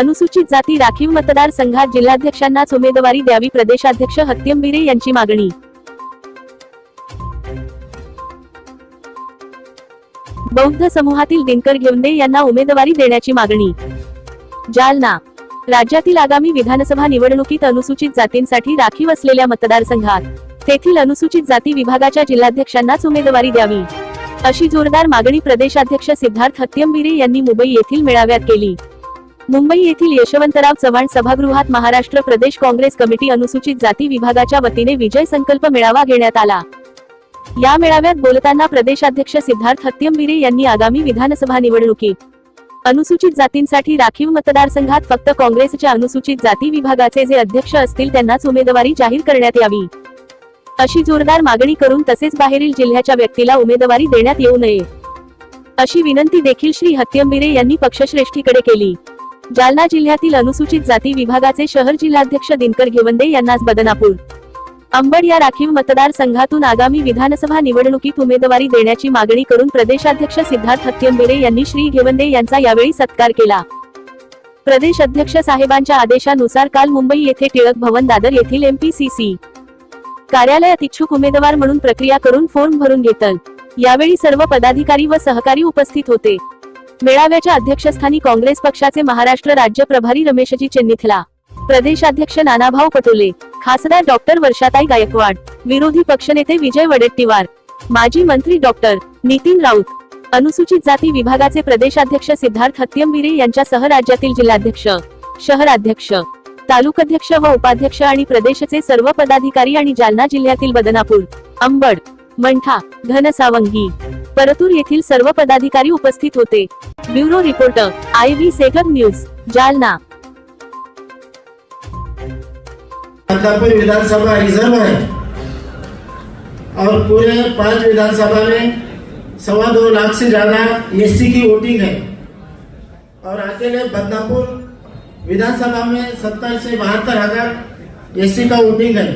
अनुसूचित जाती राखीव मतदार संघात जिल्हाध्यक्षांनाच उमेदवारी द्यावी. प्रदेशाध्यक्ष हत्यंबिरे यांची मागणी. बौद्ध समूहातील दिनकर घेवंदे यांना उमेदवारी देण्याची मागणी. जालना. राज्यातील आगामी विधानसभा निवडणुकीत अनुसूचित जातींसाठी राखीव असलेल्या मतदारसंघात तेथील अनुसूचित जाती विभागाच्या जिल्हाध्यक्षांनाच उमेदवारी द्यावी. अशी जोरदार मागणी प्रदेशाध्यक्ष सिद्धार्थ हत्यंबिरे यांनी मुंबई येथील मेळाव्यात केली. मुंबई येथील यशवंतराव चव्हाण सभागृहात महाराष्ट्र प्रदेश काँग्रेस कमिटी अनुसूचित जाती विभागाच्या वतीने विजय संकल्प मेळावा घेण्यात आला. या मेळाव्यात बोलताना प्रदेशाध्यक्ष सिद्धार्थ हत्यंबिरे यांनी आगामी विधानसभा निवडणुकीत अनुसूचित जातींसाठी राखीव मतदारसंघात फक्त काँग्रेसच्या अनुसूचित जाती विभागाचे जे अध्यक्ष असतील त्यांनाच उमेदवारी जाहीर करण्यात यावी. अशी जोरदार मागणी करून तसेच बाहेरील जिल्ह्याच्या व्यक्तीला उमेदवारी देण्यात येऊ नये. अशी विनंती देखील श्री हत्यंबिरे यांनी पक्षश्रेष्ठीकडे केली. जालना जिल्ह्यातील अनुसूचित जाती विभागाचे शहर जिल्हाध्यक्ष दिनकर घेवंदे यांनाच बदनापूर. अंबड या राखीव मतदारसंघातून आगामी विधानसभा निवडणुकीत उमेदवारी देण्याची मागणी करून प्रदेशाध्यक्ष सिद्धार्थ हत्यंबेरे यांनी श्री घेवंदे यांचा यावेळी सत्कार केला. प्रदेश अध्यक्ष साहेबांच्या आदेशानुसार काल मुंबई येथे टिळक भवन दादर येथील एमपीसीसी कार्यालयात इच्छुक उमेदवार म्हणून प्रक्रिया करून फॉर्म भरून घेतल. यावेळी सर्व पदाधिकारी व सहकारी उपस्थित होते. मेळाव्याच्या अध्यक्षस्थानी काँग्रेस पक्षाचे महाराष्ट्र राज्य प्रभारी रमेशजी चेन्निथला. प्रदेशाध्यक्ष नानाभाऊ पटोले खासदार डॉक्टर वर्षाताई गायकवाड विरोधी पक्षनेते विजय वडेट्टीवार माजी मंत्री डॉक्टर नितीन राऊत अनुसूचित जाती विभागाचे प्रदेशाध्यक्ष सिद्धार्थ हत्यंबिरे यांच्यासह राज्यातील जिल्हाध्यक्ष शहराध्यक्ष तालुकाध्यक्ष व उपाध्यक्ष आणि प्रदेशचे सर्व पदाधिकारी आणि जालना जिल्ह्यातील बदनापूर अंबड मंठा घनसावंगी. परतूर येथील सर्व पदाधिकारी उपस्थित होते. ब्युरो रिपोर्टर, आय व्ही सेगर न्यूज़, जालना. विधानसभा रिज़र्व है और पूरे पाँच विधानसभा में सवा दो लाख से ज़्यादा एससी की वोटिंग है. और अकेले बदनापुर विधानसभा में सत्तर से बहत्तर हज़ार एससी का वोटिंग है.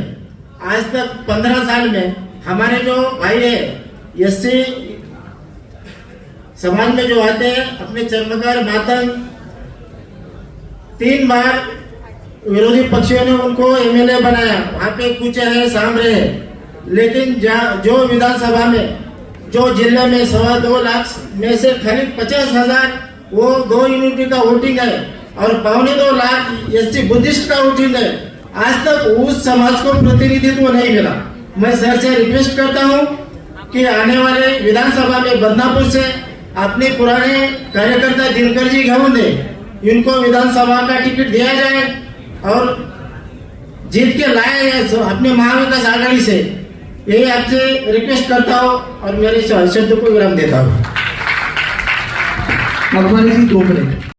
आज तक पंद्रह साल में हमारे जो भाई है, एससी समाज में जो आते हैं, अपने चर्मकार मातंग, तीन बार विरोधी पक्षियों ने उनको एमएलए बनाया। वहाँ पे कुछ है, सामने है। लेकिन जो विधानसभा में, जो ज़िले में सवा दो लाख में से खाली पचास हज़ार, वो दो यूनिटी का वोटिंग है और पौने दो लाख एस बुद्धिस्ट का वोटिंग है। आज तक उस समाज को प्रतिनिधित्व नहीं मिला। मैं सर से रिक्वेस्ट करता हूँ कि आने वाले विधानसभा में बदनापुर से अपने पुराने कार्यकर्ता दिनकर जी घावन दे इनको विधानसभा का टिकट दिया जाए और जीत के लाए हैं अपने महाविकास आघाड़ी से। यही आपसे रिक्वेस्ट करता हूँ और मेरे शब्द को विराम देता हूँ। अकबर जी दो मिनट।